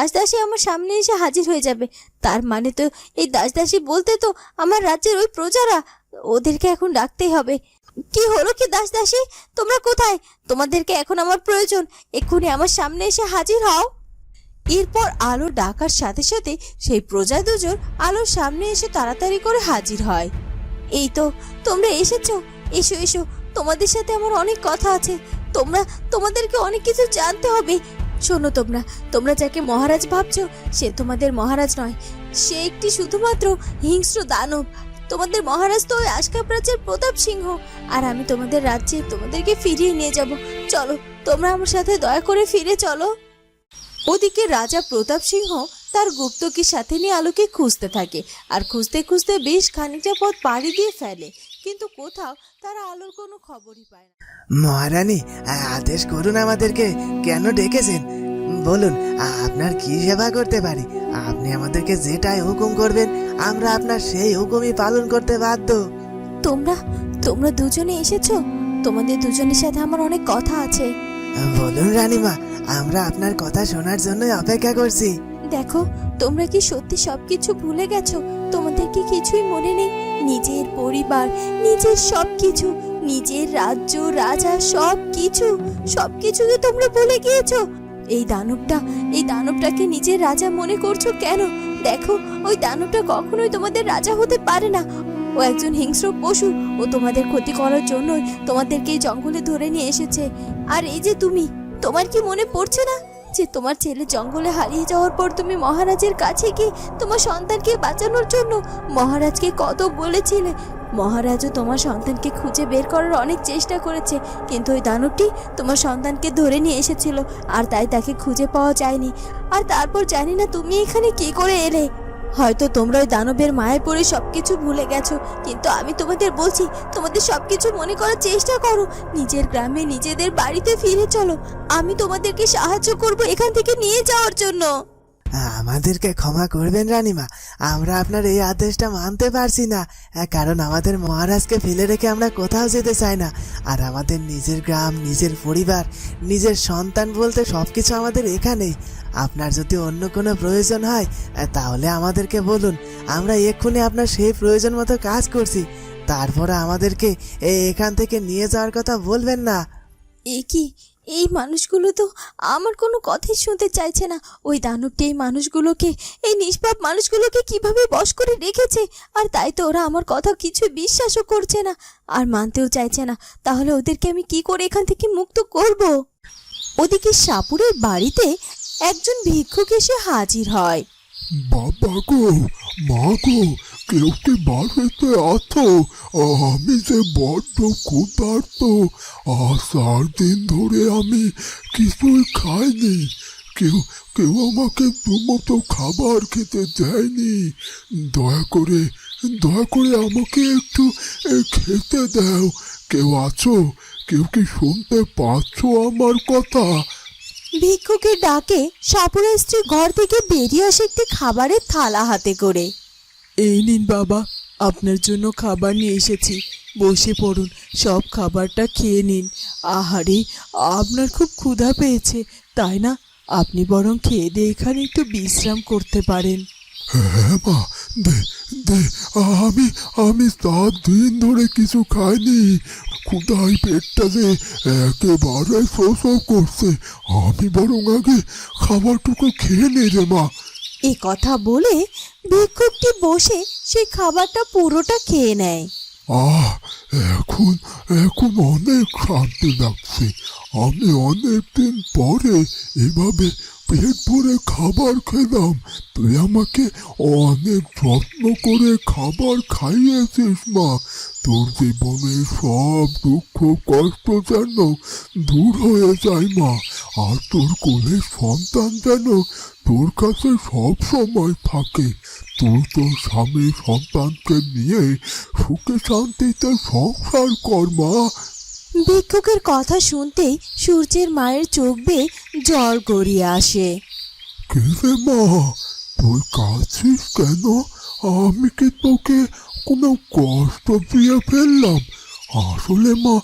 দাসদাসী আমার সামনে এসে হাজির হয়ে যাবে। তার মানে তো এই দাসদাসী বলতে তো আমার রাজ্যের ওই প্রজারা, ওদেরকে এখন ডাকতেই হবে। কি হলো কি দাসদাসী? তোমরা কোথায়? তোমাদেরকে এখন আমার প্রয়োজন। এক্ষুনি আমার সামনে এসে হাজির হও। এরপর আলো ডাকার সাথে সাথে সেই প্রজা দুজন আলোর সামনে এসে তাড়াতাড়ি করে হাজির হয়। এই তো, তোমরা এসেছ। এসো এসো। তোমাদের সাথে আমার অনেক কথা আছে। তোমরা, তোমাদেরকে অনেক কিছু জানতে হবে। শোনো তোমরা তোমরা যাকে মহারাজ ভাবছ, সে তোমাদের মহারাজ নয়। সে একটি শুধুমাত্র হিংস্র দানব। তোমাদের মহারাজ তো ওই রাজ্যের প্রতাপ সিংহ। আর আমি তোমাদের রাজ্যে তোমাদেরকে ফিরিয়ে নিয়ে যাব। চলো, তোমরা আমার সাথে দয়া করে ফিরে চলো। ওদিকে রাজা প্রতাপ সিংহ তার গুপ্তকে সাথে নিয়ে আলোকে খুঁজতে থাকে। আর খুঁজতে খুঁজতে বেশ খানিকটা পথ পাড়ি দিয়ে ফেলে। কিন্তু কোথাও তারা আলোর কোনো খবরই পায় না। মহারানী আদেশ করুন আমাদেরকে। কেন ডেকেছেন? বলুন আপনার কি সেবা করতে পারি? আপনি আমাদেরকে যেটাই হুকুম করবেন আমরা আপনার সেই হুকুমই পালন করতে বাধ্য। তোমরা তোমরা দুজনে এসেছ? তোমাদের দুজনের সাথে আমার অনেক কথা আছে। বলুন রানীমা আমরা আপনার কথা শোনার জন্যই অপেক্ষা করছি। দেখো তোমরা কি সত্যি সবকিছু ভুলে গেছো? তোমাদের কি কিছুই মনে নেই। নিজের পরিবার, নিজের সবকিছু, নিজের রাজ্য, রাজা সব কিছু সব কিছুকে তোমরা ভুলে গিয়েছো? এই দানবটা, এই দানবটাকে নিজের রাজা মনে করছ কেন? দেখো, ওই দানবটা কখনোই তোমাদের রাজা হতে পারে না। ও একজন হিংস্র পশু, ও তোমাদের ক্ষতি করার জন্যই তোমাদেরকে এই জঙ্গলে ধরে নিয়ে এসেছে। আর এই যে তুমি, তোমার কি মনে পড়ছে না? যে তোমার ছেলে জঙ্গলে হারিয়ে যাওয়ার পর তুমি মহারাজের কাছে গিয়ে তোমার সন্তানকে বাঁচানোর জন্য মহারাজকে কত বলেছিলে। মহারাজও তোমার সন্তানকে খুঁজে বের করার অনেক চেষ্টা করেছে, কিন্তু ওই দানবটি তোমার সন্তানকে ধরে নিয়ে এসেছিল, আর তাই তাকে খুঁজে পাওয়া যায়নি। আর তারপর জানি না তুমি এখানে কি করে এলে। হয়তো তোমরা ওই দানবের মায়ে পড়ে সব কিছু ভুলে গেছো, কিন্তু আমি তোমাদের বলছি, তোমাদের সব কিছু মনে করার চেষ্টা করো, নিজের গ্রামে নিজেদের বাড়িতে ফিরে চলো, আমি তোমাদেরকে সাহায্য করব এখান থেকে নিয়ে যাওয়ার জন্য। আমাদেরকে ক্ষমা করবেন রানীমা। আমরা আপনার এই আদেশটা মানতে পারছি না, কারণ আমাদের মহারাজকে ফেলে রেখে আমরা কোথাও যেতে চাই না। আর আমাদের নিজের গ্রাম, নিজের পরিবার, নিজের সন্তান বলতে সব কিছু আমাদের এখানেই। আপনার যদি অন্য কোনো প্রয়োজন হয়, তাহলে আমাদেরকে বলুন। আমরা এক্ষুনি আপনার সেই প্রয়োজন মতো কাজ করছি। তারপরে আমাদেরকে এখান থেকে নিয়ে যাওয়ার কথা বলবেন না। এ কি? এই মানুষগুলো তো আমার কোনো কথাই শুনতে চাইছে না। ওই দানবটি এই মানুষগুলোকে, এই নিষ্পাপ মানুষগুলোকে কীভাবে বশ করে রেখেছে? আর তাই তো ওরা আমার কথা কিছু বিশ্বাসও করছে না আর মানতেও চাইছে না। তাহলে ওদেরকে আমি কি করে এখান থেকে মুক্ত করব? ওদিকে সাপুরের বাড়িতে একজন ভিক্ষুক এসে হাজির হয়। বাবা গো, মা গো কেউ কি বাড়িতে আছো? আমি যে বড্ড ক্ষুধার্ত। আর চার দিন ধরে আমি কিছুই খাইনি। কেউ কেউ আমাকে দুমতো খাবার খেতে দেয়নি। দয়া করে দয়া করে আমাকে একটু খেতে দাও। কেউ আছো? কেউ কি শুনতে পাচ্ছ আমার কথা? ভিক্ষুকের ডাকে সাপুরের স্ত্রী ঘর থেকে বেরিয়ে আসে একটি খাবারের থালা হাতে করে। এই নিন বাবা, আপনার জন্য খাবার নিয়ে এসেছি। বসে পড়ুন, সব খাবারটা খেয়ে নিন। আহারে, আপনার খুব ক্ষুধা পেয়েছে, তাই না? আপনি বরং খেয়ে দিয়ে এখানে একটু বিশ্রাম করতে পারেন। হ্যাঁ মা, দে দে, আমি আমি সাত দিন ধরে কিছু খাইনি। ক্ষুদাই পেটটা যে একেবারে শোষণ করছে। আমি বরং আগে খাবারটুকু খেয়ে নে রে মা। এ কথা বলে ভিক্ষুকটি বসে সেই খাবারটা পুরোটা খেয়ে নেয়। আহ, এখন এখন অনেক শান্তি লাগছে। আমি অনেক দিন পরে এভাবে পেট ভরে খাবার খেলাম। তুই আমাকে অনেক যত্ন করে খাবার খাইয়েছিস মা। তোর জীবনে সব দুঃখ, কষ্ট যেন দূর হয়ে যায় মা। আর তোর কোলের সন্তান যেন তোর কাছে সব সময় থাকে। তুই তোর স্বামী সন্তানকে নিয়ে সুখে শান্তিতে সংসার কর মা। ভিক্ষুকের কথা শুনতেই সূর্যের মায়ের চোখ বেয়ে জল গড়িয়ে আসে। কে রে মা? তুই কাঁদছিস কেন? আমি কি তোকে কোনো কষ্ট দিয়ে ফেললাম? আসলে মা,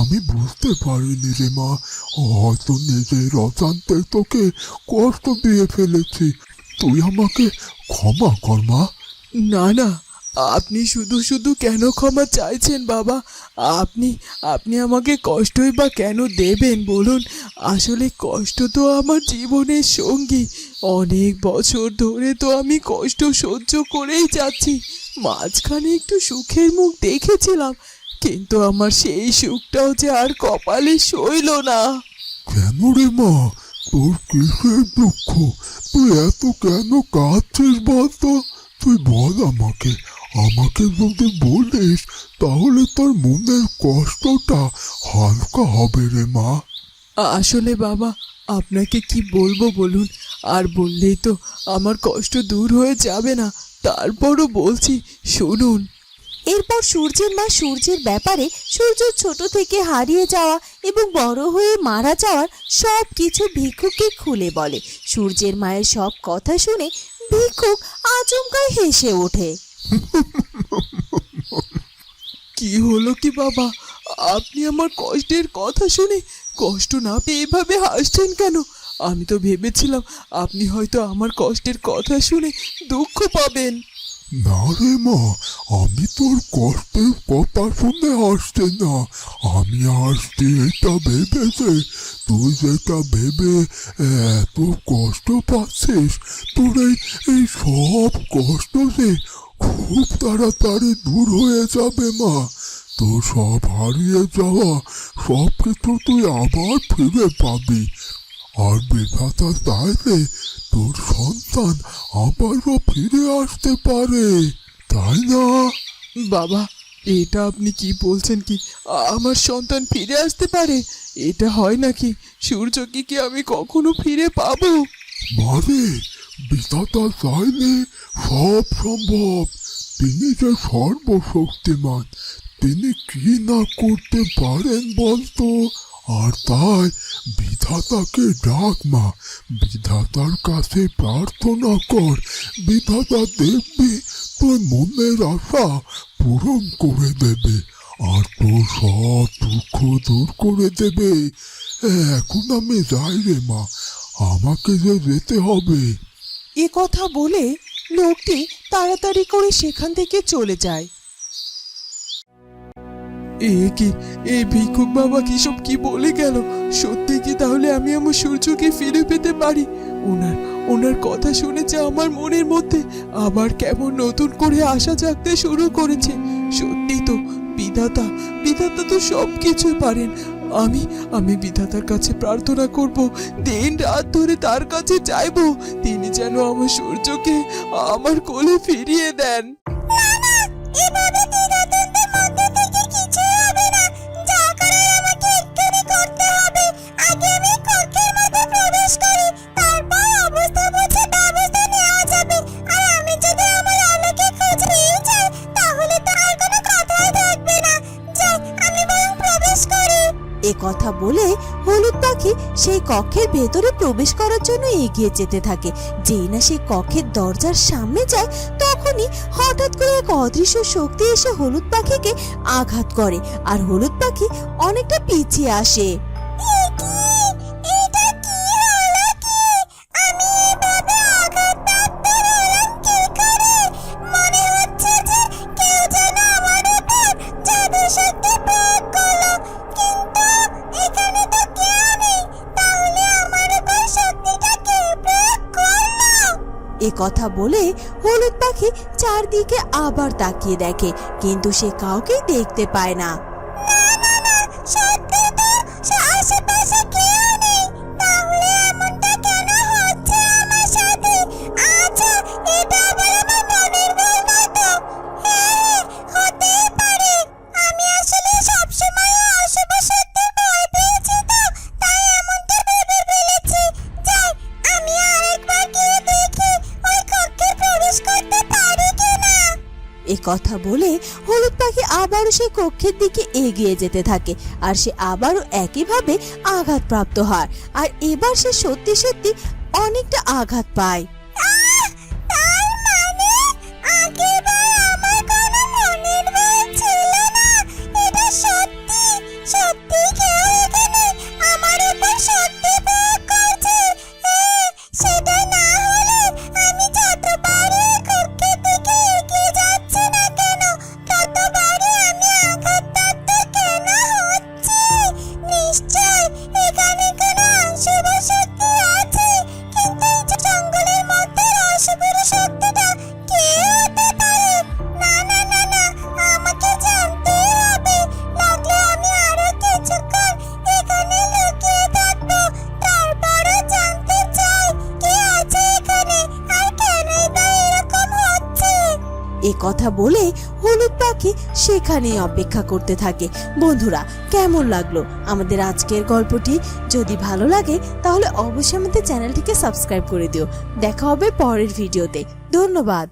আমি বুঝতে পারিনি রে মা। হয়তো নিজের অজান্তে তোকে কষ্ট দিয়ে ফেলেছি। তুই আমাকে ক্ষমা কর মা। না না, আপনি শুধু শুধু কেন ক্ষমা চাইছেন বাবা? আপনি আপনি আমাকে কষ্টই বা কেন দেবেন বলুন? আসলে কষ্ট তো আমার জীবনের সঙ্গী। অনেক বছর ধরে তো আমি কষ্ট সহ্য করেই যাচ্ছি। মাঝখানে একটু সুখের মুখ দেখেছিলাম কিন্তু আমার সেই সুখটাও যে আর কপালে সইল না। কেন রে মা? তোর কিসের দুঃখ? তুই এত কেন কাঁদছিস বলতো? তুই বল আমাকে। আমাকে যদি বলিস তাহলে তোর মনের কষ্টটা হালকা হবে রে মা। আসলে বাবা আপনাকে কি বলব বলুন? আর বললেই তো আমার কষ্ট দূর হয়ে যাবে না। তারপরও বলছি শুনুন। এরপর সূর্যের মা সূর্যের ব্যাপারে সূর্য ছোট থেকে হারিয়ে যাওয়া এবং বড় হয়ে মারা যাওয়ার সব কিছু ভিক্ষুককে খুলে বলে। সূর্যের মায়ের সব কথা শুনে ভিক্ষুক আচমকায় হেসে ওঠে। কি হলো কি বাবা? আপনি আমার কষ্টের কথা শুনে কষ্ট না পেয়ে এভাবে হাসছেন কেন? আমি তো ভেবেছিলাম আপনি হয়তো আমার কষ্টের কথা শুনে দুঃখ পাবেন। না রে মা, আমি তোর কষ্টের কথা শুনে আসছি না। আমি আসছি এটা ভেবেছে। তুই যেটা ভেবে এত কষ্ট পাচ্ছিস, তোর এই সব কষ্ট যে খুব তাড়াতাড়ি দূর হয়ে যাবে মা। তোর সব হারিয়ে যাওয়া সব কিছু তুই আবার ফিরে পাবি। আর বিধাতা চাইলে তোর সন্তান আবারও ফিরে আসতে পারে তাই না? বাবা এটা আপনি কি বলছেন কি? আমার সন্তান ফিরে আসতে পারে? এটা হয় নাকি? সূর্যকে কি আমি কখনো ফিরে পাবো? মানে বিধাতা চাইলে সব সম্ভব। তিনি যে সর্বশক্তিমান তিনি কি না করতে পারেন বলতো? আর তাই বিধাতাকে ডাক মা, বিধাতার কাছে প্রার্থনা কর। বিধাতা দেখবি, তোর মনের আশা পূরণ করে দেবে আর তোর সব দুঃখ দূর করে দেবে। এখন আমি যাই রে মা, আমাকে যে যেতে হবে। এ কথা বলে লোকটি তাড়াতাড়ি করে সেখান থেকে চলে যায়। এ কি? এই ভিক্ষুক বাবা কি সব কি বলে গেল? সত্যি কি তাহলে আমি আমার সূর্যকে ফিরে পেতে পারি? ওনার ওনার কথা শুনেছে আমার মনের মধ্যে। আবার কেমন নতুন করে আশা জাগতে শুরু করেছে। সত্যি তো, বিধাতা বিধাতা তো সব কিছুই পারেন। আমি আমি বিধাতার কাছে প্রার্থনা করব, দিন রাত ধরে তার কাছে চাইব, তিনি যেন আমার সূর্যকে আমার কোলে ফিরিয়ে দেন। এভাবে হলুদ পাখি সেই কক্ষের ভেতরে প্রবেশ করার জন্য এগিয়ে যেতে থাকে। যেই না সেই কক্ষের দরজার সামনে যায়, তখনই হঠাৎ করে এক অদৃশ্য শক্তি এসে হলুদ পাখিকে আঘাত করে। আর হলুদ পাখি অনেকটা পিছিয়ে আসে। কথা বলে হলুদ পাখি চারদিকে আবার তাকিয়ে দেখে কিন্তু সে কাউকেই দেখতে পায় না। কথা বলে হলুদ পাখি আবারও সে কক্ষের দিকে এগিয়ে যেতে থাকে আর সে আবারও একইভাবে আঘাতপ্রাপ্ত হয়। আর এবার সে সত্যি সত্যি অনেকটা আঘাত পায়। কথা বলে হলুদ পাখি সেখানেই অপেক্ষা করতে থাকে। বন্ধুরা, কেমন লাগল আমাদের আজকের গল্পটি? যদি ভালো লাগে, তাহলে অবশ্যই আমাদের চ্যানেলটিকে সাবস্ক্রাইব করে দিও। দেখা হবে পরের ভিডিওতে। ধন্যবাদ।